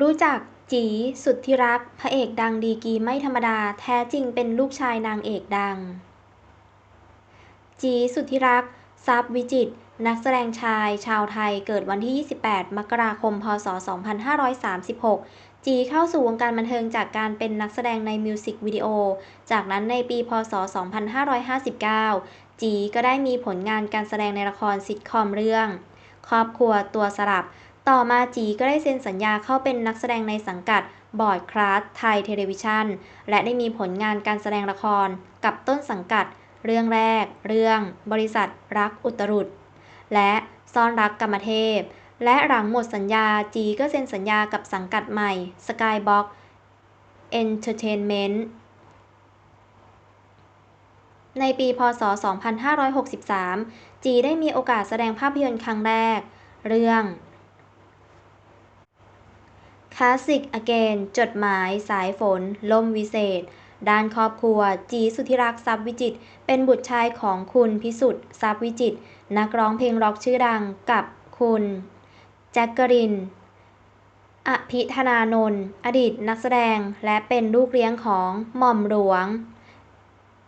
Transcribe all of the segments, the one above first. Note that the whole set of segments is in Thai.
รู้จักจีสุดที่รัก พระเอกดังดีกีไม่ธรรมดา แท้จริงเป็นลูกชายนางเอกดัง จีสุดที่รัก ทรัพย์วิจิต นักแสดงชาย ชาวไทย เกิดวันที่ 28 มกราคม พ.ศ.2536 จีเข้าสู่วงการบันเทิงจากการเป็นนักแสดงในมิวสิกวิดีโอ จากนั้นในปี พ.ศ.2559 จีก็ได้มีผลงานการแสดงในละครซิทคอมเรื่อง ครอบครัวตัวสลับ ต่อมาจีก็ได้เซ็นสัญญาเข้าเป็นนักแสดงในสังกัดบอร์ดคลาสไทยเทเลวิชันและได้มีผลงานการแสดงละครกับต้นสังกัด เรื่องแรก เรื่อง บริษัทรักอุตรุดและซ่อนรักกรรมเทพ และหลังหมดสัญญาจีก็เซ็นสัญญากับสังกัดใหม่ Skybox Entertainment ในปีพ.ศ.2563 จีได้มีโอกาสแสดงภาพยนตร์ครั้งแรก เรื่อง Classic Again จดหมายสายฝน ล่มวิเศษ ด้านครอบครัว จีสุธิรักษ์ทรัพย์วิจิต เป็นบุตรชายของคุณพิสุทธิ์ทรัพย์วิจิต นักร้องเพลงร็อกชื่อดังกับคุณแจ็คเกอริน อภิธนานนท์ อดีตนักแสดงและเป็นลูกเลี้ยงของหม่อมหลวง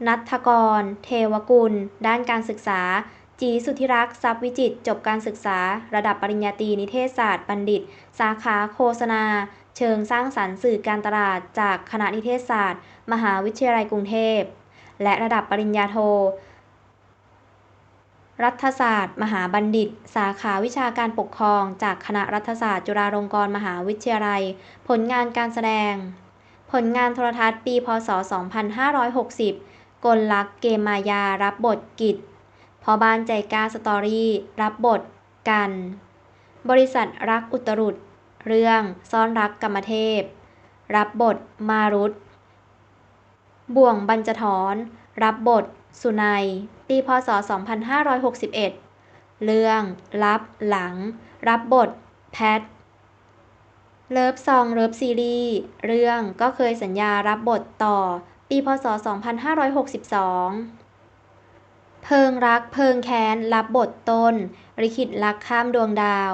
ณัฐกร เทวกุล ด้านการศึกษา จีสุทธิรักษ์ทรัพย์วิจิตจบการศึกษา ระดับปริญญาตรีนิเทศศาสตร์บัณฑิต สาขาโฆษณา เชิงสร้างสรรค์สื่อการตลาด จากคณะนิเทศศาสตร์ มหาวิทยาลัยกรุงเทพ และระดับปริญญาโท รัฐศาสตร์ มหาบัณฑิต สาขาวิชาการปกครอง จากคณะรัฐศาสตร์ จุฬาลงกรณ์มหาวิทยาลัย ผลงานการแสดง ผลงานโทรทัศน์ปี พ.ศ.2560 กลลักษ์เกมมายารับบทกิจ พ่อบ้านใจกล้าสตอรี่ รับบท กัน บริษัทรักอุตรุดเรื่องซ่อนรักกรรมเทพ รับบท มารุตบ่วงบรรจถรรับบท สุนัย ปีพ.ศ.2561 เรื่อง ลับ หลัง รับบท แพท เลิฟซองเลิฟซีรีส์ เรื่องก็เคยสัญญารับบทต่อ ปีพ.ศ.2562 เพิงรักเพิงแค้น รับบทต้น ลิขิตรักข้ามดวงดาว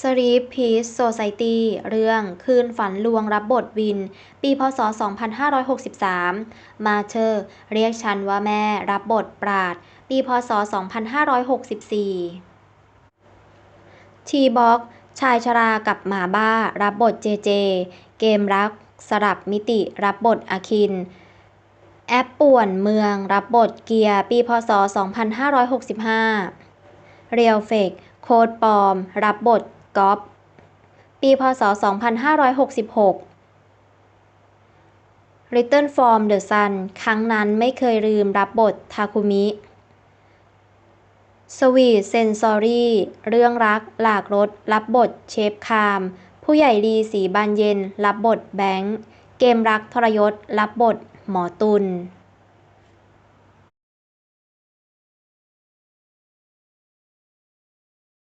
สลีปพีซโซไซตี้เรื่องคืนฝันลวงรับบทวิน ปีพ.ศ.2563 มาเธอร์ เรียกฉันว่าแม่รับบทปราด ปีพ.ศ.2564 ทีบ็อกชายชรากับหมาบ้า รับบทเจเจ เกมรัก สลับมิติ รับบทอาคิน แอปป่วนเมืองรับบทเกียร์ ปี พ.ศ.2565 เรียวเฟกโคดปลอม รับบทก๊อฟปี พ.ศ.2566 Little from the Sun ครั้งนั้นไม่เคยลืมรับบททาคุมิสวีทเซนซอรี่เรื่องรักหลากรสรับบทเชฟคาม ผู้ใหญ่ดีศรีบานเย็น รับบทแบงค์ เกมรักทรยศ รับบท หมอตุล